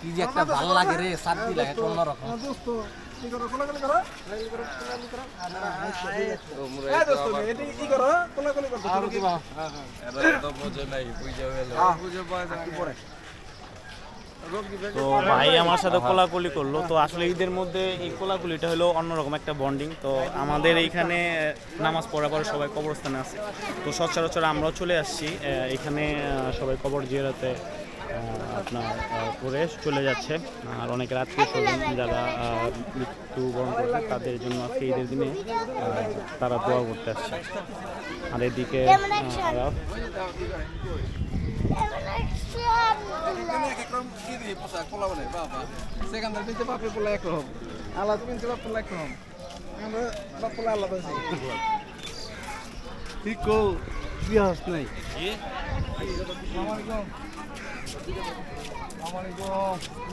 কি যে একটা ভালো লাগে রে শান্তি লাগে অন্যরকম আমার দোস্ত কি করো কোলাকুলি করো কোলাকুলি তো ভাই আমার সাথে কোলাকুলি করল। তো আসলে ঈদের মধ্যে এই কোলাকুলিটা হলো অন্যরকম একটা বন্ডিং তো আমাদের এইখানে নামাজ পড়ার পরে সবাই কবরস্থানে আছে। তো সচরাচর আমরাও চলে আসছি এখানে সবাই কবর জিয়ারাতে আপনার করে চলে যাচ্ছে। আর অনেকের আত্মীয় স্বজন যারা মৃত্যুবরণ করছে, তাদের জন্য আজকে ঈদের দিনে তারা দোয়া করতে আসছে। আর এদিকে কি দিয়ে পোশাক পোলা বলে বাবা। সেখানকার পিনতে বাপে পোলা একরকম। আলাদা পিনতে বাপ পোলা একরকম। আমরা বাপ পোলা আলাদা আছে ঠিক কো বিয়াস নাই? আসসালামু আলাইকুম। আসসালামু আলাইকুম।